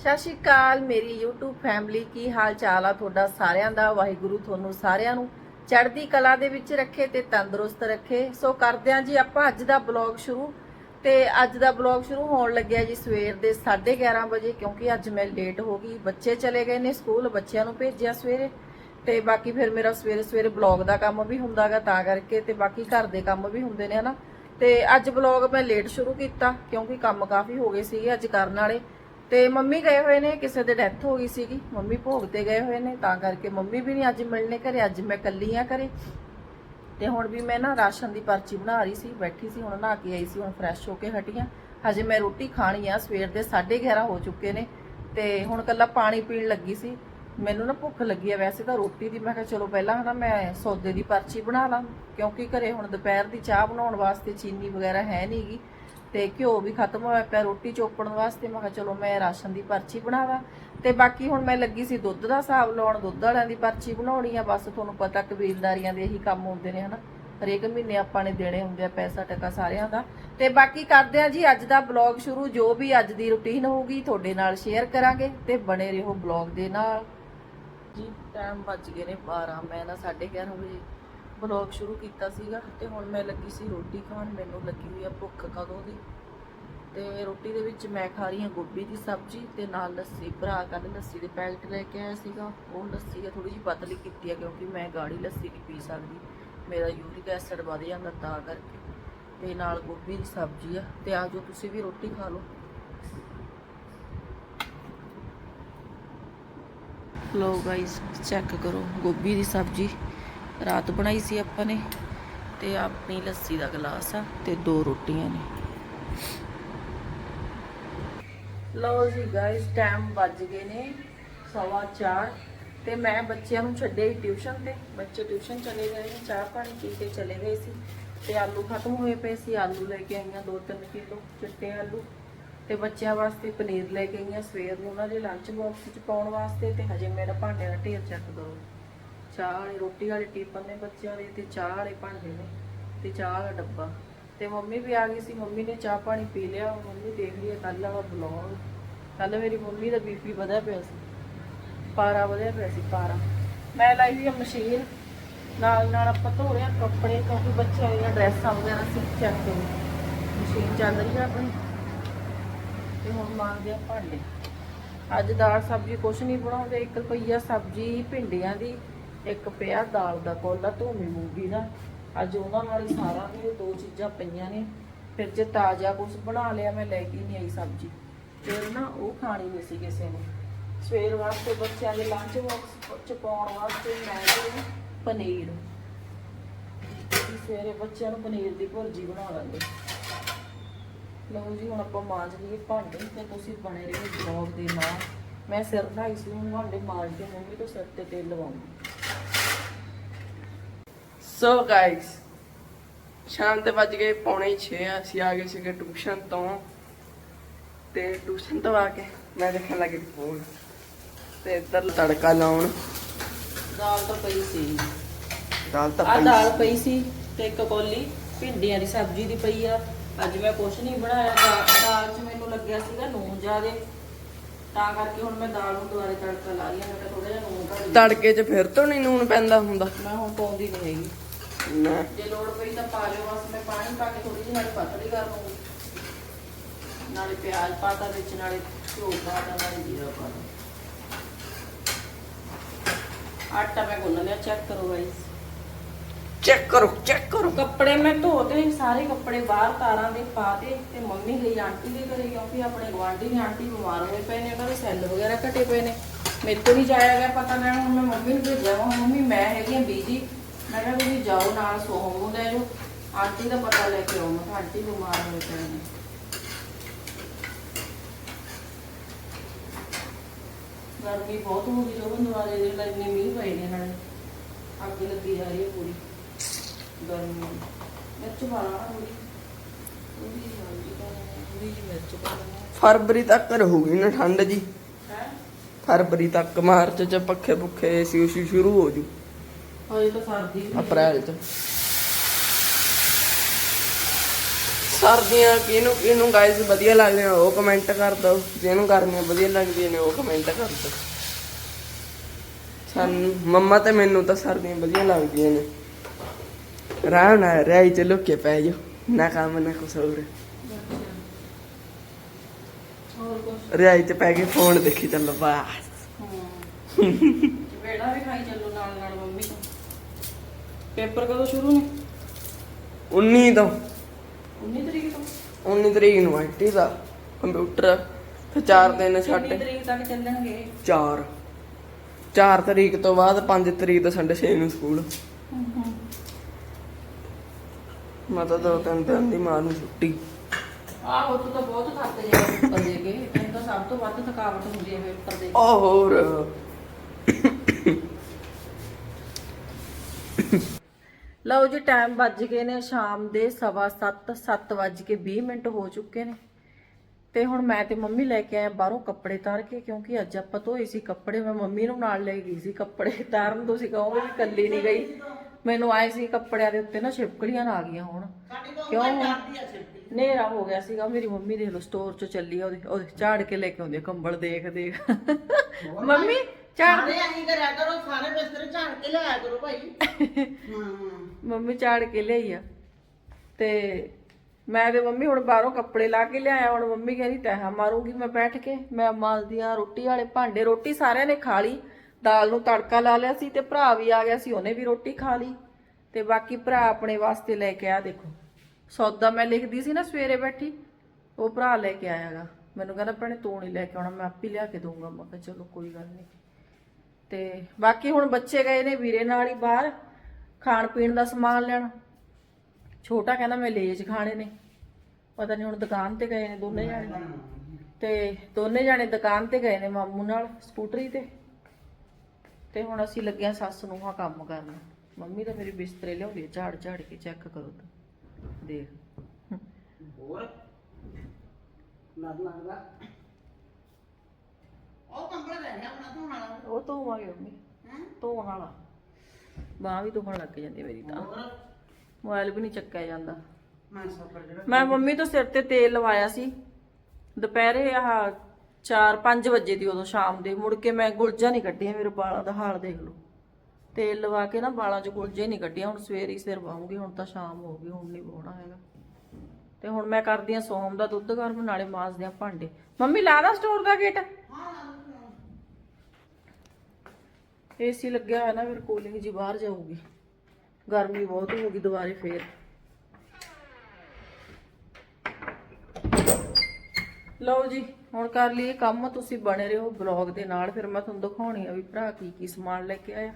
ਸਤਿ ਸ਼੍ਰੀ ਅਕਾਲ, ਮੇਰੀ YouTube family ਕੀ ਹਾਲ ਚਾਲ ਆ ਤੁਹਾਡਾ ਸਾਰਿਆਂ ਦਾ? ਵਾਹਿਗੁਰੂ ਤੁਹਾਨੂੰ ਸਾਰਿਆਂ ਨੂੰ ਚੜ੍ਹਦੀ ਕਲਾ ਦੇ ਵਿੱਚ ਰੱਖੇ ਤੇ ਤੰਦਰੁਸਤ ਰੱਖੇ। ਸੋ ਕਰਦੇ ਹਾਂ ਜੀ ਆਪਾਂ ਅੱਜ ਦਾ ਬਲੌਗ ਸ਼ੁਰੂ। ਤੇ ਅੱਜ ਦਾ ਬਲੌਗ ਸ਼ੁਰੂ ਹੋਣ ਲੱਗਿਆ ਜੀ ਸਵੇਰ ਦੇ 11:30 ਵਜੇ, ਕਿਉਂਕਿ ਅੱਜ ਮੈਂ ਲੇਟ ਹੋ ਗਈ। ਬੱਚੇ ਚਲੇ ਗਏ ਨੇ ਸਕੂਲ ਬੱਚਿਆਂ ਨੂੰ ਭੇਜਿਆ ਸਵੇਰੇ। ਤੇ ਬਾਕੀ ਫਿਰ ਮੇਰਾ ਸਵੇਰੇ ਸਵੇਰੇ ਬਲੌਗ ਦਾ ਕੰਮ ਵੀ ਹੁੰਦਾਗਾ, ਤਾਂ ਕਰਕੇ ਤੇ ਬਾਕੀ ਘਰ ਦੇ ਕੰਮ ਵੀ ਹੁੰਦੇ ਨੇ, ਹਨਾ। ਤੇ ਅੱਜ ਬਲੌਗ ਮੈਂ ਲੇਟ ਸ਼ੁਰੂ ਕੀਤਾ, ਕਿਉਂਕਿ ਕੰਮ ਕਾਫੀ ਹੋ ਗਏ ਸੀਗੇ ਅੱਜ ਕਰਨ ਵਾਲੇ। ਤੇ ਮੰਮੀ ਗਏ ਹੋਏ ਨੇ, ਕਿਸੇ ਦੇ ਡੈਥ ਹੋ ਗਈ ਸੀਗੀ। ਮੰਮੀ ਭੋਗ ਤੇ ਗਏ ਹੋਏ ਨੇ, ਤਾਂ ਕਰਕੇ ਮੰਮੀ ਵੀ ਨਹੀਂ ਅੱਜ ਮਿਲਣੇ ਘਰੇ, ਅੱਜ ਮੈਂ ਇਕੱਲੀ ਆ ਘਰੇ। ਤੇ ਹੁਣ ਵੀ ਮੈਂ ਨਾ ਰਾਸ਼ਨ ਦੀ ਪਰਚੀ ਬਣਾ ਰਹੀ ਸੀ, ਬੈਠੀ ਸੀ, ਹੁਣ ਨਹਾ ਕੇ ਆਈ ਸੀ, ਹੁਣ ਫਰੈਸ਼ ਹੋ ਕੇ ਹਟੀ ਆ। ਹਜੇ ਮੈਂ ਰੋਟੀ ਖਾਣੀ ਆ, ਸਵੇਰ ਦੇ 11:30 ਹੋ ਚੁੱਕੇ ਨੇ, ਤੇ ਹੁਣ ਕੱਲਾ ਪਾਣੀ ਪੀਣ ਲੱਗੀ ਸੀ। ਮੈਨੂੰ ਨਾ ਭੁੱਖ ਲੱਗੀ ਆ ਵੈਸੇ ਤਾਂ ਰੋਟੀ ਦੀ, ਮੈਂ ਕਿਹਾ ਚਲੋ ਪਹਿਲਾਂ ਹਨਾ ਮੈਂ ਸੌਦੇ ਦੀ ਪਰਚੀ ਬਣਾ ਲਾਂ, ਕਿਉਂਕਿ ਘਰੇ ਹੁਣ ਦੁਪਹਿਰ ਦੀ ਚਾਹ ਬਣਾਉਣ ਵਾਸਤੇ ਚੀਨੀ ਵਗੈਰਾ ਹੈ ਨਹੀਂਗੀ ਤੇ ਘਿਓ ਵੀ ਖਤਮ ਹੋਇਆ ਪਿਆ ਰੋਟੀ ਚੋਪਣ ਵਾਸਤੇ। ਮੈਂ ਕਿਹਾ ਚਲੋ ਮੈਂ ਰਾਸ਼ਨ ਦੀ ਪਰਚੀ ਬਣਾਵਾਂ। ਤੇ ਬਾਕੀ ਹੁਣ ਮੈਂ ਲੱਗੀ ਸੀ ਦੁੱਧ ਦਾ ਹਿਸਾਬ ਲਾਉਣ। ਦੁੱਧ ਵਾਲਿਆਂ ਦੀ ਪਰਚੀ ਬਣਾਉਣੀ ਆ। ਬਸ ਤੁਹਾਨੂੰ ਪਤਾ ਕਬੀਲਦਾਰੀਆਂ ਦੇ ਇਹੀ ਕੰਮ ਹੁੰਦੇ ਨੇ, ਹਨਾ? ਹਰੇਕ ਮਹੀਨੇ ਆਪਾਂ ਨੇ ਦੇਣੇ ਹੁੰਦੇ ਆ ਪੈਸਾ ਟਕਾ ਸਾਰਿਆਂ ਦਾ। ਤੇ ਬਾਕੀ ਕਰਦੇ ਆ ਜੀ, ਅੱਜ ਦਾ ਬਲੌਗ ਸ਼ੁਰੂ। ਜੋ ਵੀ ਅੱਜ ਦੀ ਰੁਟੀਨ ਹੋਊਗੀ, ਤੁਹਾਡੇ ਨਾਲ ਸ਼ੇਅਰ ਕਰਾਂਗੇ ਤੇ ਬਣੇ ਰਹੋ ਬਲੌਗ ਦੇ ਨਾਲ। ਜੀ ਟਾਈਮ ਵੱਜ ਗਏ ਨੇ 12 ਮੈਂ ਨਾ 11:30 ਵਜੇ ਬਲੌਗ ਸ਼ੁਰੂ ਕੀਤਾ ਸੀਗਾ ਤੇ ਹੁਣ ਮੈਂ ਲੱਗੀ ਸੀ ਰੋਟੀ ਖਾਣ, ਮੈਨੂੰ ਲੱਗੀ ਹੋਈ ਆ ਭੁੱਖ ਕਦੋਂ ਦੀ। ਤੇ ਰੋਟੀ ਦੇ ਵਿੱਚ ਮੈਂ ਖਾ ਰਹੀ ਹਾਂ ਗੋਭੀ ਦੀ ਸਬਜ਼ੀ ਤੇ ਨਾਲ ਲੱਸੀ, ਭਰਾ ਕੱਲ ਲੱਸੀ ਦੇ ਪੈਕਟ ਲੈ ਕੇ ਆਇਆ ਸੀਗਾ। ਉਹ ਲੱਸੀ ਆ ਥੋੜੀ ਜਿਹੀ ਪਤਲੀ ਕੀਤੀ ਆ ਕਿਉਂਕਿ ਮੈਂ ਗਾੜੀ ਲੱਸੀ ਨਹੀਂ ਪੀ ਸਕਦੀ। ਮੇਰਾ ਯੂਰਿਕ ਐਸਿਡ ਵਧ ਜਾਂਦਾ ਤਾਂ ਕਰਕੇ। ਤੇ ਨਾਲ ਗੋਭੀ ਦੀ ਸਬਜ਼ੀ ਆ ਤੇ ਆਜੋ ਤੁਸੀਂ ਵੀ ਰੋਟੀ ਖਾ ਲਓ। ਲੋ ਗਾਇਸ ਚੈੱਕ ਕਰੋ ਗੋਭੀ ਦੀ ਸਬਜ਼ੀ। ਰਾਤ ਬਣਾਈ ਸੀ ਆਪਾਂ ਨੇ ਤੇ ਆਪਣੀ ਲੱਸੀ ਦਾ ਗਲਾਸ ਆ ਤੇ ਦੋ ਰੋਟੀਆਂ ਨੇ। ਲੋ ਜੀ ਗਾਇਸ ਟਾਈਮ ਵੱਜ ਗਏ ਨੇ ਸਵਾ ਚਾਰ ਤੇ ਮੈਂ ਬੱਚਿਆਂ ਨੂੰ ਛੱਡੇ ਟਿਊਸ਼ਨ ਤੇ। ਬੱਚੇ ਟਿਊਸ਼ਨ ਚਲੇ ਗਏ ਨੇ, ਚਾਹ ਪਾਣੀ ਪੀ ਕੇ ਚਲੇ ਗਏ ਸੀ ਤੇ ਆਲੂ ਖਤਮ ਹੋਏ ਪਏ ਸੀ। ਆਲੂ ਲੈ ਕੇ ਆਈਆਂ 2-3 ਕਿਲੋ ਚਿੱਟੇ ਆਲੂ ਤੇ ਬੱਚਿਆਂ ਵਾਸਤੇ ਪਨੀਰ ਲੈ ਕੇ ਆਈਆਂ। ਸਵੇਰ ਨੂੰ ਉਹਨਾਂ ਦੇ ਲੰਚ ਬਾਕਸ ਵਿੱਚ ਪਾਉਣ ਵਾਸਤੇ ਤੇ ਹਜੇ ਮੇਰਾ ਭਾਂਡਿਆਂ ਦਾ ਢੇਰ ਚੈੱਕ ਕਰੋ ਚਾਹ ਵਾਲੇ, ਰੋਟੀ ਵਾਲੇ ਟੀਪਨ ਨੇ ਬੱਚਿਆਂ ਦੇ ਤੇ ਚਾਹ ਵਾਲੇ ਭਾਂਡੇ ਨੇ ਤੇ ਚਾਹ ਵਾਲਾ ਡੱਬਾ। ਤੇ ਮੰਮੀ ਵੀ ਆ ਗਈ ਸੀ, ਮੰਮੀ ਨੇ ਚਾਹ ਪਾਣੀ ਪੀ ਲਿਆ, ਮੰਮੀ ਦੇਖ ਰਹੀ ਹੈ ਕੱਲ ਵਾਲਾ ਬਲੌਗ ਕੱਲ ਮੇਰੀ ਮੰਮੀ ਦਾ ਬੀਪੀ ਵਧਿਆ ਪਿਆ ਸੀ, ਪਾਰਾ ਵਧਿਆ ਪਿਆ ਸੀ, ਪਾਰਾ। ਮੈਂ ਲਾਈ ਹੋਈ ਮਸ਼ੀਨ, ਨਾਲ ਨਾਲ ਆਪਾਂ ਧੋ ਰਹੇ ਆ ਕੱਪੜੇ, ਕਿਉਂਕਿ ਬੱਚਿਆਂ ਦੀਆਂ ਡਰੈਸਾਂ ਵਗੈਰਾ ਸਿੱਖ ਚੱਕ ਕੇ। ਮਸ਼ੀਨ ਚੱਲ ਰਹੀ ਹੈ ਆਪਣੀ। ਤੇ ਹੁਣ ਮੰਗਦੇ ਆ ਭਾਂਡੇ। ਅੱਜ ਦਾਲ ਸਬਜ਼ੀ ਕੁਛ ਨਹੀਂ ਬਣਾਉਂਦੇ, ਇੱਕ ਰੁਪਈਆ ਸਬਜ਼ੀ ਭਿੰਡੀਆਂ ਦੀ ਇੱਕ ਪਿਆ ਦਾਲ ਦਾ ਕੋਲਾ ਧੂਮੀ ਮੂੰਗੀ ਦਾ। ਅੱਜ ਉਹਨਾਂ ਨਾਲ ਹੀ ਸਾਰਾ ਇਹ ਦੋ ਚੀਜ਼ਾਂ ਪਈਆਂ ਨੇ। ਫਿਰ ਜੇ ਤਾਜ਼ਾ ਕੁਝ ਬਣਾ ਲਿਆ, ਮੈਂ ਲੈ ਕੇ ਨਹੀਂ ਆਈ ਸਬਜ਼ੀ। ਫਿਰ ਨਾ ਉਹ ਖਾਣੀ ਨਹੀਂ ਸੀ ਕਿਸੇ ਨੇ। ਸਵੇਰ ਵਾਸਤੇ ਬੱਚਿਆਂ ਦੇ ਲੰਚ ਬਾਕਸ ਚ ਪਾਉਣ ਵਾਸਤੇ ਮੈਂ ਲਈ ਪਨੀਰ। ਸਵੇਰੇ ਬੱਚਿਆਂ ਨੂੰ ਪਨੀਰ ਦੀ ਭੁਰਜੀ ਬਣਾ ਲਾਂਗੇ। ਲਓ ਜੀ, ਹੁਣ ਆਪਾਂ ਮਾਂਜ ਲਈਏ ਭਾਂਡੇ ਤੇ ਤੁਸੀਂ ਬਣੇ ਰਹੋ ਬਲੌਗ ਦੇ ਨਾਲ। ਮੈਂ ਸਿਰ ਨਹਾਈ ਸੀ ਹੁਣ ਭਾਂਡੇ ਮਾਂਜ ਕੇ ਮੰਮੀ ਤੋਂ ਸਿਰ ਤੇ ਤੇਲ ਲਵਾਉਂਗੀ। ਸੋ ਗਾਇਸ ਸ਼ਾਮ ਦੇ ਵੱਜ ਗਏ ਪੌਣੇ 6 ਅਸੀਂ ਆ ਗਏ ਸੀਗੇ ਟਿਊਸ਼ਨ ਤੋਂ। ਤੇ ਟਿਊਸ਼ਨ ਤੋਂ ਆ ਕੇ ਮੈਂ ਦੇਖਣ ਲੱਗੀ ਫੋਨ ਤੇ ਇੱਧਰ ਤੜਕਾ ਲਾਉਣ। ਦਾਲ ਤਾਂ ਪਈ ਸੀ। ਦਾਲ ਤਾਂ ਪਈ ਦਾਲ ਸੀ। ਪਈ ਸੀ ਤੇ ਇੱਕ ਕੋਲੀ ਭਿੰਡੀਆਂ ਦੀ ਸਬਜ਼ੀ ਦੀ ਪਈ ਆ। ਅੱਜ ਮੈਂ ਕੁਛ ਨਹੀਂ ਬਣਾਇਆ ਦਾ- ਦਾਲ 'ਚ ਮੈਨੂੰ ਲੱਗਿਆ ਸੀਗਾ ਨੂਨ ਜ਼ਿਆਦੇ। ਤਾਂ ਕਰਕੇ ਹੁਣ ਮੈਂ ਦਾਲ ਨੂੰ ਦੁਬਾਰੇ ਤੜਕਾ ਲਾ ਲਿਆ ਮੈਂ ਕਿਹਾ ਥੋੜਾ ਜਿਹਾ ਨੂਨ ਘੱਟ ਤੜਕੇ 'ਚ ਫਿਰ ਤੋਂ ਨਹੀਂ ਨੂਨ ਪੈਂਦਾ ਹੁੰਦਾ? ਮੈਂ ਹੁਣ ਪਾਉਂਦੀ ਨਹੀਂ ਹੈਗੀ। ਨਾ। ਜੇ ਲੋੜ ਪਈ ਤਾਂ ਪਾ ਲਿਓ ਬਸ ਮੈਂ ਪਾਣੀ ਪਾ ਕੇ ਥੋੜੀ ਜਿਹੀ ਨਾਲੇ ਪਤਲੀ ਕਰ ਲਵਾਂਗੀ ਨਾਲੇ ਪਿਆਜ਼ ਪਾਤਾ ਵਿੱਚ ਨਾਲੇ ਘਿਓ ਪਾਤਾ ਨਾਲੇ ਜੀਰਾ ਪਾਤਾ ਆਟਾ ਮੈਂ ਗੁੰਨ ਲਿਆ ਚੈੱਕ ਕਰੋ ਗਾਇਸ ਚੈੱਕ ਕਰੋ ਚੈੱਕ ਕਰੋ। ਕੱਪੜੇ ਮੈਂ ਧੋਤੇ ਸਾਰੇ ਕੱਪੜੇ ਬਾਹਰ ਤਾਰਾਂ ਦੇ ਪਾਤੇ ਤੇ ਮੰਮੀ ਗਈ ਆਂਟੀ ਦੇ ਘਰੇ ਕਿਉਂਕਿ ਆਪਣੇ ਗਵਾਂਢੀ ਨੇ, ਆਂਟੀ ਬਿਮਾਰ ਹੋਏ ਪਏ ਨੇ, ਉਹਨਾਂ ਦੇ ਸੈੱਲ ਵਗੈਰਾ ਘਟੇ ਪਏ ਨੇ। ਮੇਰੇ ਤੋਂ ਨਹੀਂ ਜਾਇਆ ਗਿਆ ਪਤਾ ਲੈਣ ਹੁਣ ਮੈਂ ਮੰਮੀ ਨੂੰ ਭੇਜਿਆ ਵਾ ਮੰਮੀ ਮੈਂ ਹੈਗੀ ਆ ਬੀਜੀ ਮੈਂ ਕਿਹਾ ਤੁਸੀਂ ਜਾਓ ਨਾਲ, ਸੋਹਮ ਲੈ ਜਾਓ। ਆਂਟੀ ਦਾ ਪਤਾ ਲੈ ਕੇ ਆਓ ਮੈਂ ਕਿਹਾ ਆਂਟੀ ਬਿਮਾਰ ਹੋਏ ਪਏ ਨੇ। ਗਰਮੀ ਬਹੁਤ ਹੋ ਗਈ ਜੋ ਬੰਦਵਾਲੇ ਦੇ, ਇੰਨੇ ਮੀਂਹ ਪਏ ਨੇ ਨਾਲੇ। ਅੱਗ ਲੱਗੀ ਜਾ ਰਹੀ ਹੈ ਪੂਰੀ। ਗਰਮੀ ਮਿਰਚ ਪਾਣਾ ਥੋੜੀ ਥੋੜੀ ਜਿਹੀ ਹਲਦੀ ਪਾਣਾ ਥੋੜੀ ਜਿਹੀ ਮਿਰਚ ਪਾਣਾ ਫਰਵਰੀ ਤੱਕ ਰਹੂਗੀ ਨਾ ਠੰਡ ਜੀ। ਫਰਵਰੀ ਤੱਕ ਮਾਰਚ 'ਚ ਪੱਖੇ ਪੁੱਖੇ ਏਸੀ ਉਸੀ ਸ਼ੁਰੂ ਹੋ ਜੂ। ਹਜੇ ਤਾਂ ਸਰਦੀ ਵੀ ਹੈ। ਅਪ੍ਰੈਲ 'ਚ। ਸਰਦੀਆਂ ਕਿਹਨੂੰ ਕਿਹਨੂੰ ਗਾਇਸ ਵਧੀਆ ਲੱਗਦੀਆਂ ਉਹ ਕਮੈਂਟ ਕਰ ਦਿਓ। ਜਿਹਨੂੰ ਗਰਮੀਆਂ ਵਧੀਆ ਲੱਗਦੀਆਂ ਨੇ ਉਹ ਕਮੈਂਟ ਕਰ ਦਿਓ। ਸਾਨੂੰ ਮੰਮਾ ਤੇ ਮੈਨੂੰ ਤਾਂ ਸਰਦੀਆਂ ਵਧੀਆ ਲੱਗਦੀਆਂ ਨੇ। ਰਹਿ ਚ ਲੁੱਕ ਕੇ ਪੈ ਜਾ ਨਾ ਕੰਮ ਨਾ ਕੁਛ ਹੋਰ ਹੋਰ ਕੁਛ ਰਹਿ ਚ ਪੈ ਕੇ ਫੋਨ ਦੇਖੀ ਚੱਲੋ ਬਸ ਵੇੜਾ ਵੀ ਖਾਈ ਚੱਲੋ ਨਾਲ ਨਾਲ ਮੰਮੀ ਤੋਂ ਪੇਪਰ ਕਦੋਂ ਸ਼ੁਰੂ ਨੇ 19 ਤੋਂ 19 ਤਰੀਕ ਤੋਂ 19 ਤਰੀਕ ਨੂੰ ਆਂਟੀ ਦਾ ਕੰਪਿਊਟਰ ਤੇ 4 ਦਿਨ ਛੱਡ ਤਰੀਕ ਤੱਕ ਚੱਲਣਗੇ 4 4 ਤਰੀਕ ਤੋਂ ਬਾਅਦ 5 ਤਰੀਕ ਤੋਂ ਸੰਡੇ 6 ਨੂੰ ਸਕੂਲ ਮੈਂ ਤਾਂ ਦੋ ਤਿੰਨ ਦਿਨ ਦੀ ਮਾਂ ਨੂੰ ਛੁੱਟੀ। ਆਹੋ ਤੂੰ ਤਾਂ ਬਹੁਤ ਥੱਕ ਜਾਏਗਾ ਪੇਪਰ ਦੇ ਕੇ। ਤੈਨੂੰ ਤਾਂ ਸਭ ਤੋਂ ਵੱਧ ਥਕਾਵਟ ਹੁੰਦੀ ਹੈ ਪੇਪਰ ਦੇ। ਉਹ ਹੋਰ। ਲਓ ਜੀ ਟਾਈਮ ਵੱਜ ਗਏ ਨੇ ਸ਼ਾਮ ਦੇ 7:30 7 ਵੱਜ ਕੇ 20 ਮਿੰਟ ਹੋ ਚੁੱਕੇ ਨੇ। ਤੇ ਹੁਣ ਮੈਂ ਤੇ ਮੰਮੀ ਲੈ ਕੇ ਆਏ ਬਾਹਰੋਂ ਕੱਪੜੇ ਤਾਰ ਕੇ ਕਿਉਂਕਿ ਅੱਜ ਆਪਾਂ ਧੋਏ ਸੀ ਕੱਪੜੇ ਮੈਂ ਮੰਮੀ ਨੂੰ ਨਾਲ ਲੈ ਗਈ ਸੀ ਕੱਪੜੇ। ਤਾਰਨ ਤੁਸੀਂ ਕਹੋਗੇ ਵੀ ਕੱਲੀ ਨਹੀਂ ਗਈ। ਮੈਨੂੰ ਆਏ ਸੀ ਕੱਪੜਿਆਂ ਦੇ ਉੱਤੇ ਨਾ ਛਿਪਕਲੀਆਂ ਆ ਗਈਆਂ ਹੁਣ। ਕਿਉਂ? ਨੇਰਾ ਹੋ ਗਿਆ ਸੀਗਾ ਮੇਰੀ ਮੰਮੀ ਦੇਖ ਲਓ ਸਟੋਰ ਚ ਚੱਲੀ ਆ ਉਹਦੇ ਉਹਦੇ ਝਾੜ ਕੇ ਲੈ ਕੇ ਆਉਂਦੀ ਆ ਕੰਬਲ ਦੇਖ ਦੇਖ। ਮੰਮੀ ਝਾੜ ਸਾਰੇ ਐਂ ਕਰਿਆ ਕਰੋ ਸਾਰੇ ਬਿਸਤਰੇ ਝਾੜ ਕੇ ਲਿਆਇਆ ਕਰੋ ਭਾਈ। ਹਾਂ। ਮੰਮੀ ਝਾੜ ਕੇ ਲਿਆਈ ਆ। ਤੇ ਮੈਂ ਤੇ ਮੰਮੀ ਹੁਣ ਬਾਹਰੋਂ ਕੱਪੜੇ ਲਾ ਕੇ ਲਿਆਇਆ ਹੁਣ ਮੰਮੀ ਕਹਿੰਦੀ ਤੈਹਾਂ ਮਾਰੂਗੀ ਮੈਂ ਬੈਠ ਕੇ। ਮੈਂ ਮਾਲਦੀਆਂ ਰੋਟੀ ਵਾਲੇ ਭਾਂਡੇ ਰੋਟੀ ਸਾਰਿਆਂ ਨੇ ਖਾ ਲਈ। ਦਾਲ ਨੂੰ ਤੜਕਾ ਲਾ ਲਿਆ ਸੀ ਤੇ ਭਰਾ ਵੀ ਆ ਗਿਆ ਸੀ, ਉਹਨੇ ਵੀ ਰੋਟੀ ਖਾ ਲਈ। ਤੇ ਬਾਕੀ ਭਰਾ ਆਪਣੇ ਵਾਸਤੇ ਲੈ ਕੇ ਆ, ਦੇਖੋ। ਸੌਦਾ ਮੈਂ ਲਿਖਦੀ ਸੀ ਨਾ ਸਵੇਰੇ ਬੈਠੀ, ਉਹ ਭਰਾ ਲੈ ਕੇ ਆਇਆਗਾ ਮੈਨੂੰ ਕਹਿੰਦਾ, ਭੈਣੇ ਤੂੰ ਨਹੀਂ ਲੈ ਕੇ ਆਉਣਾ, ਮੈਂ ਆਪੇ ਲਿਆ ਕੇ ਦਊਂਗਾ। ਮੈਂ ਕਿਹਾ, ਚਲੋ ਕੋਈ ਗੱਲ ਨਹੀਂ ਤੇ ਬਾਕੀ ਹੁਣ ਬੱਚੇ ਗਏ ਨੇ ਵੀਰੇ ਨਾਲ ਹੀ ਬਾਹਰ, ਖਾਣ ਪੀਣ ਦਾ ਸਮਾਨ ਲੈਣ। ਛੋਟਾ ਕਹਿੰਦਾ, ਮੈਂ ਲੇਜ ਖਾਣੇ ਨੇ। ਪਤਾ ਨਹੀਂ ਹੁਣ ਦੁਕਾਨ ਤੇ ਗਏ ਨੇ ਦੋਨੇ ਜਾਣੇ। ਤੇ ਦੋਨੇ ਜਾਣੇ ਦੁਕਾਨ ਤੇ ਗਏ ਨੇ ਮਾਮੂ ਨਾਲ, ਸਕੂਟਰੀ ਤੇ। ਤੇ ਹੁਣ ਅਸੀਂ ਲੱਗਿਆ ਸੱਸ ਨੂੰ ਆ ਕੰਮ ਕਰਨ। ਮੰਮੀ ਤਾਂ ਮੇਰੀ ਬਿਸਤਰੇ ਲਿਆਉਂਦੀ ਹੈ ਝਾੜ ਝਾੜ ਕੇ ਚੈੱਕ ਕਰੋ ਤਾਂ। ਦੇਖ। ਹੋਰ? ਲੱਗਦਾ। ਉਹ ਕੰਬਲ ਰਹਿ ਗਿਆ ਆਪਣਾ ਧੋਣ ਵਾਲਾ। ਉਹ ਧੋਵਾਂਗੇ ਮੰਮੀ। ਹੈਂ? ਧੋਣ ਵਾਲਾ। ਬਾਹ ਵੀ ਧੋਣ ਲੱਗ ਜਾਂਦੀ ਮੇਰੀ ਤਾਂ। ਹੋਰ? ਮੋਬਾਈਲ ਵੀ ਨਹੀਂ ਚੱਕਿਆ ਜਾਂਦਾ। ਮੈਂ ਜਿਹੜਾ ਮੈਂ ਮੰਮੀ ਤੋਂ ਸਿਰ ਤੇ ਤੇਲ ਲਵਾਇਆ ਸੀ। ਦੁਪਹਿਰੇ ਆਹ 4-5 ਵਜੇ ਦੀ ਉਦੋਂ ਸ਼ਾਮ ਦੇ, ਮੁੜ ਕੇ ਮੈਂ ਗੁਲਜਾ ਨਹੀਂ ਕੱਢੀਆਂ, ਮੇਰੇ ਵਾਲਾਂ ਦਾ ਹਾਲ ਦੇਖ ਲਓ। ਤੇਲ ਲਵਾ ਕੇ ਨਾ ਵਾਲਾਂ 'ਚ ਗੁਲਜੇ ਨਹੀਂ ਕੱਢੀਆਂ, ਹੁਣ ਸਵੇਰ ਹੀ ਸਿਰ ਵਾਉਂਗੀ ਹੁਣ ਤਾਂ ਸ਼ਾਮ ਹੋ ਗਈ, ਹੁਣ ਨਹੀਂ ਵਾਉਣਾ ਹੈਗਾ। ਤੇ ਹੁਣ ਮੈਂ ਕਰਦੀ ਆ ਸੋਮ ਦਾ ਦੁੱਧ ਗਰਮ, ਨਾਲੇ ਮਾਂਜਦੇ ਆ ਭਾਂਡੇ। ਮੰਮੀ, ਲਾ ਦਾ ਸਟੋਰ ਦਾ ਗੇਟ? ਏਸੀ ਲੱਗਿਆ ਹੋਇਆ ਨਾ, ਫਿਰ ਕੂਲਿੰਗ ਜੀ ਬਾਹਰ ਜਾਊਗੀ। ਗਰਮੀ ਬਹੁਤ ਹੋਊਗੀ ਦੁਬਾਰੇ ਫੇਰ। ਲਓ ਜੀ ਹੁਣ ਕਰ ਲਈਏ ਕੰਮ ਤੁਸੀਂ ਬਣੇ ਰਹੋ ਬਲੌਗ ਦੇ ਨਾਲ। ਫਿਰ ਮੈਂ ਤੁਹਾਨੂੰ ਦਿਖਾਉਣੀ ਆ ਵੀ ਭਰਾ ਕੀ ਕੀ ਸਮਾਨ ਲੈ ਕੇ ਆਇਆ।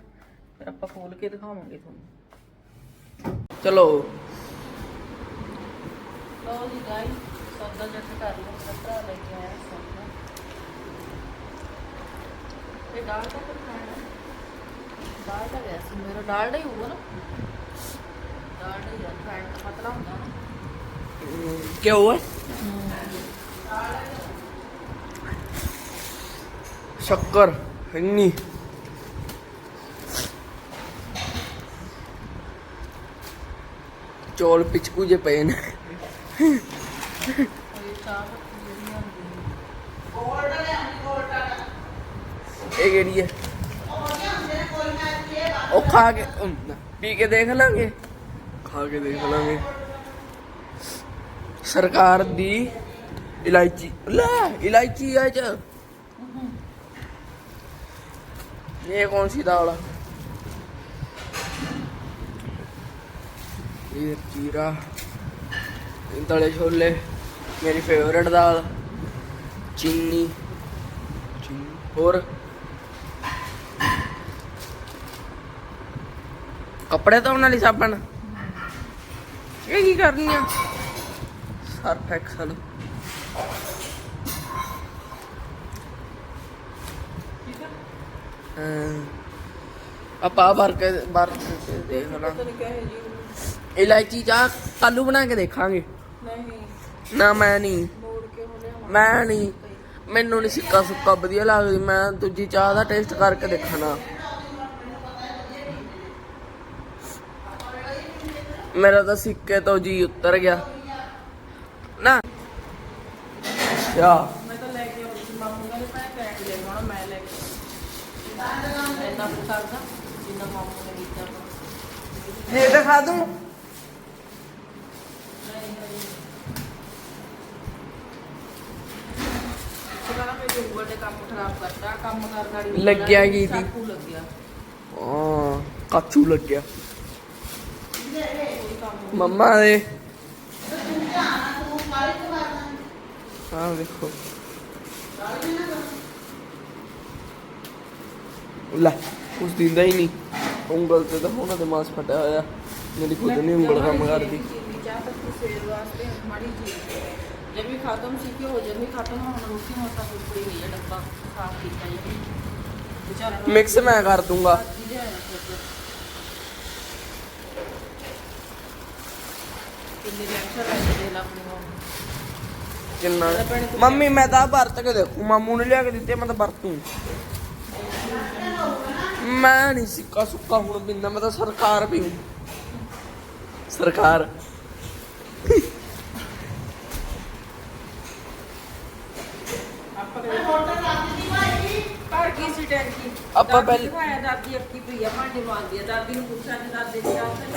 ਫਿਰ ਆਪਾਂ ਖੋਲ ਕੇ ਦਿਖਾਵਾਂਗੇ ਤੁਹਾਨੂੰ। ਚਲੋ। ਲਓ ਜੀ ਗਾਈ ਸੌਦਾ ਜੱਟ ਕਰ ਲਓ ਮੇਰਾ ਭਰਾ ਲੈ ਕੇ ਆਇਆ ਸੌਦਾ। ਇਹ ਦਾਲ ਦਾ ਕੁਝ ਖਾਣਾ ਦਾਲ ਦਾ ਗਿਆ ਸੀ। ਮੇਰਾ ਦਾਲ ਦਾ ਹੀ ਹੋਊਗਾ ਨਾ। ਦਾਲ ਦਾ ਹੀ ਆ। ਫੈਟ ਪਤਲਾ ਹੁੰਦਾ ਨਾ। ਕਿਉਂ ਹੈ ਸ਼ੱਕਰ ਇੰਨੀ ਚੋਲ ਪਿਚਕੂ ਜੇ ਪਏ ਨੇ। ਇਹ ਕਿਹੜੀ ਹੈ? ਉਹ ਖਾ ਕੇ ਪੀ ਕੇ ਦੇਖ ਲਾਂਗੇ। ਖਾ ਕੇ ਦੇਖ ਲਾਂਗੇ। ਸਰਕਾਰ ਦੀ ਇਲਾਇਚੀ, ਲੈ, ਇਲਾਇਚੀ ਆ ਚ। ਇਹ ਕੌਣ ਸੀ ਦਾਲ? ਇਹ ਜੀਰਾ। ਇਹ ਤਲੇ ਛੋਲੇ। ਮੇਰੀ ਫੇਵਰਟ ਦਾਲ। ਚੀਨੀ। ਚੀਨੀ। ਹੋਰ? ਕੱਪੜੇ ਧੋਣ ਵਾਲੀ ਸਾਬਣ? ਇਹ ਕੀ ਕਰਨੀ ਆ? ਸਰਫ ਐਕਸਲ ਆਪਾਂ ਭਰ ਕੇ ਭਰ ਕੇ ਦੇਖ ਲਾਂ। ਇਲਾਇਚੀ ਚਾਹ ਕੱਲੂ ਬਣਾ ਕੇ ਦੇਖਾਂਗੇ। ਨਹੀਂ। ਨਾ ਮੈਂ ਨਹੀਂ। ਮੈਂ ਨਹੀਂ। ਮੈਨੂੰ ਨਹੀਂ ਸਿੱਕਾ ਸੁੱਕਾ ਵਧੀਆ ਲੱਗਦੀ। ਮੈਂ ਦੂਜੀ ਚਾਹ ਦਾ ਟੇਸਟ ਕਰਕੇ ਦੇਖਣਾ। ਮੇਰਾ ਤਾਂ ਸਿੱਕੇ ਤੋਂ ਜੀ ਉਤਰ ਗਿਆ। ਅੱਛਾ। ਮੈਂ ਤਾਂ ਲੈ ਕੇ ਆਉਂਦੀ ਸੀ ਮਾਮੂ ਕਹਿੰਦੇ ਮੈਂ ਕੈਂਟ ਲੈ ਆਉਣਾ ਮੈਂ ਲੈ ਕੇ ਆਉਂਦੀ। ਇੰਨਾ ਕੁ ਕਰਦਾ ਜਿੰਨਾ ਮਾਮੂ ਨੇ ਕੀਤਾ ਵਾ। ਦਿਖਾ ਦੂੰ ਲੱਗਿਆ ਕੀ ਸੀ? ਲੱਗਿਆ ਹਾਂ, ਕਾਚੂ ਲੱਗਿਆ ਮੰਮਾ ਦੇ ਹਾਂ ਵੇਖੋ ਲੈ, ਉਸ ਦਿੰਦਾ ਹੀ ਨਹੀਂ ਉਂਗਲ ਤੇ ਤਾਂ ਉਹਨਾਂ ਦੇ ਮਾਸ ਫਟਿਆ ਹੋਇਆ। ਮੇਰੀ ਖੁਦ ਨਹੀਂ ਉਂਗਲ ਕੰਮ ਕਰਦੀ ਚੀਨੀ ਚਾਹ ਪੱਤੀ ਵਾਸਤੇ ਮਾੜੀ ਚੀਜ਼ ਜਮੀ ਖਤਮ ਸੀ ਕਿ ਹੋ ਜਮੀ ਖਤਮ ਹੁਣ ਰੋਟੀ ਹੁਣ ਤਾਂ ਕੁੜੀ ਗਈ ਹੈ ਡੱਬਾ ਸਾਫ਼ ਕੀਤਾ ਜੀ ਮਿਕਸ ਮੈਂ ਕਰ ਦੂੰਗਾ। ਕਿੰਨਾ? ਮੰਮੀ, ਮੈਂ ਤਾਂ ਵਰਤ ਕੇ ਦੇਖੂ। ਮਾਮੂ ਨੇ ਲਿਆ ਕੇ ਦਿੱਤੇ, ਮੈਂ ਤਾਂ ਵਰਤੂ। ਮੈਂ ਨਹੀਂ ਸਿੱਕਾ ਸੁੱਕਾ ਹੁਣ ਪਿੰਦਾ ਮੈਂ ਤਾਂ ਸਰਕਾਰ ਪੀਉ ਸਰਕਾਰ। ਆਪਾਂ ਕਦੇ ਘਰ ਕੀ ਸੀ ਟੈਂਕੀ? ਆਪਾਂ ਦਾਦੀ ਪਹਿਲੇ- ਦਿਖਾਇਆ ਦਾਦੀ ਅੱਕੀ ਪਈ ਆ ਭਾਂਡੇ ਮਾਂਜਦੀ ਆ। ਦਾਦੀ ਨੂੰ ਕਿ ਦਾਦੀ ਦੀ ਆਦਤ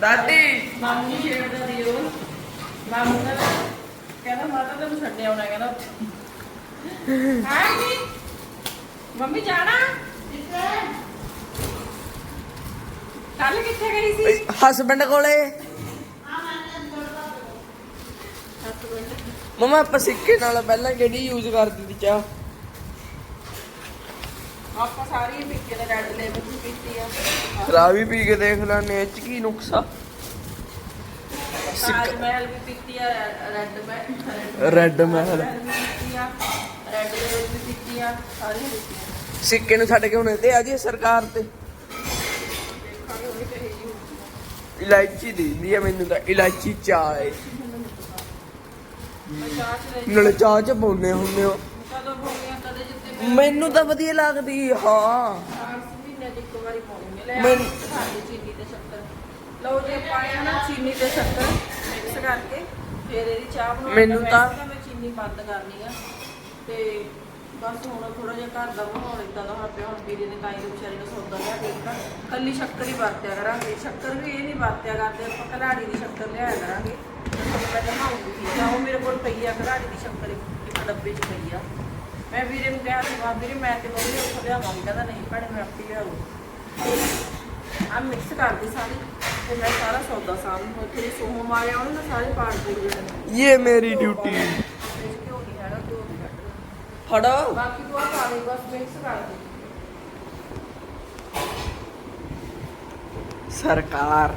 ਦਾਦੀ! ਮਾਮੂ ਨੂੰ ਛੇੜਦਾ ਦੀ ਉਹ ਮਾਮੂ ਕਹਿੰਦਾ ਕਹਿੰਦਾ ਮਾਤਾ ਤੈਨੂੰ ਛੱਡਿਆ ਆਉਣਾ ਕਹਿੰਦਾ। ਹਾਂ ਜੀ ਮੰਮੀ ਜਾਣਾ? ਕੱਲ ਕਿੱਥੇ ਗਈ ਸੀ? ਹਸਬੰਡ ਕੋਲੇ। ਮਮਾ ਆਪਾਂ ਸਿੱਕੇ ਨਾਲ ਪਹਿਲਾਂ ਕਿਹੜੀ ਯੂਜ਼ ਕਰਦੀ ਸੀ ਚਾਹ? ਆਪਾਂ ਸਾਰੀ ਪੀਕੇ ਦਾ ਰੈਡ ਲੇਬਲ ਵੀ ਪੀਤੀ ਆ। ਸ਼ਰਾਬ ਵੀ ਪੀ ਕੇ ਦੇਖ ਲੈਣੇ ਚ ਕੀ ਨੁਕਸਾ ਤਾਜ ਮਹਿਲ ਵੀ ਪੀਤੀ ਆ ਰੈਡ ਮਹਿਲ। ਰੈੱਡ ਮਹਿਲ। ਪੀਤੀ ਆ। ਸਿੱਕੇ ਨੂੰ ਛੱਡ ਕੇ ਹੁਣ ਤੇ ਆ ਜੀ ਸਰਕਾਰ ਤੇ। ਦੇਖਾਂਗੇ ਉਹ ਵੀ ਕਹੇ ਜੀ ਇਲਾਇਚੀ ਦੀ ਆ ਮੈਨੂੰ ਤਾਂ ਇਲਾਇਚੀ ਚਾਹ ਹੈ। ਮੈਂ ਚਾਹ ਚ ਲੈ ਨਾਲੇ ਚਾਹ ਚ ਪਾਉਂਦੇ ਹੁੰਦੇ ਹੋ। ਕਦੋਂ ਕਦੇ ਜਿੱਤੇ ਮੈਨੂੰ ਤਾਂ ਵਧੀਆ ਲੱਗਦੀ ਹਾਂ। ਚਾਰ ਮਹੀਨੇ ਦੀ ਇੱਕ ਵਾਰੀ ਪਾਉਂਦੀ ਲੈ ਮੈਨੂੰ- ਸਾਡੀ ਚੀਨੀ ਤੇ ਸ਼ੱਕਰ। ਲਓ ਜੇ ਪਾਇਆ ਨਾ ਚੀਨੀ ਤੇ ਸ਼ੱਕਰ ਮਿਕਸ ਕਰਕੇ ਫਿਰ ਇਹਦੀ ਚਾਹ ਬਣਾਉਣੀ ਮੈਨੂੰ ਵੈਸੇ ਤਾਂ- ਮੈਂ ਚੀਨੀ ਬੰਦ ਕਰਨੀ ਆ। ਤੇ ਬਸ ਹੁਣ ਥੋੜਾ ਜਿਹਾ ਘਰ ਦਾ ਬਣਾਉਣ ਇਦਾਂ ਦਾ ਹੁਣ ਪਿਆ, ਹੁਣ ਵੀਰੇ ਨੇ ਤਾਈ ਦੇ ਵਿਚਾਰੇ ਨੂੰ ਸੌਦਾ ਲਿਆ ਕੇ ਦਿੱਤਾ। ਕੱਲੀ ਸ਼ੱਕਰ ਹੀ ਵਰਤਿਆ ਕਰਾਂਗੇ। ਸ਼ੱਕਰ ਵੀ ਇਹ ਨਹੀਂ ਵਰਤਿਆ ਕਰਦੇ, ਆਪਾਂ ਕਲਾੜੀ ਦੀ ਸ਼ੱਕਰ ਲਿਆਇਆ ਕਰਾਂਗੇ। ਮੈਂ ਦਿਖਾਉਂਗੀ ਠੀਕ ਆ, ਉਹ ਮੇਰੇ ਕੋਲ ਪਈ ਆ ਕਲਾੜੀ ਦੀ ਸ਼ੱਕਰ ਇੱਕ ਡੱਬੇ 'ਚ ਪਈ ਆ। ਮੈਂ ਵੀਰੇ ਨੂੰ ਕਿਹਾ ਸੀ ਵਾ ਵੀਰੇ, ਮੈਂ ਤੇ ਮੰਮੀ ਉੱਥੋਂ ਲਿਆਵਾਂਗੀ। ਕਹਿੰਦਾ, ਨਹੀਂ ਭੈਣੇ, ਮੈਂ ਆਪੇ ਲਿਆਉਂ ਆ ਮਿਕਸ ਕਰਦੀ ਸਾਰੀ, ਤੇ ਮੈਂ ਸਾਰਾ ਸੌਦਾ ਸਾਹਮਣੇ ਉੱਥੇ ਦੇ ਸੋਹ ਮਾਰੇ ਆਉਣ ਸਾਰੇ ਪਾੜ ਦੇ ਇਹ ਮੇਰੀ ਡਿਊਟੀ ਘਿਓ ਨਹੀਂ ਹੈਗਾ ਘਿਓ ਨਹੀਂ ਕੱਢਣਾ ਫੜੋ। ਬਾਕੀ ਤੂੰ ਆ ਪਾ ਦੇ ਬਸ ਮਿਕਸ ਕਰ ਦੇ। ਸਰਕਾਰ।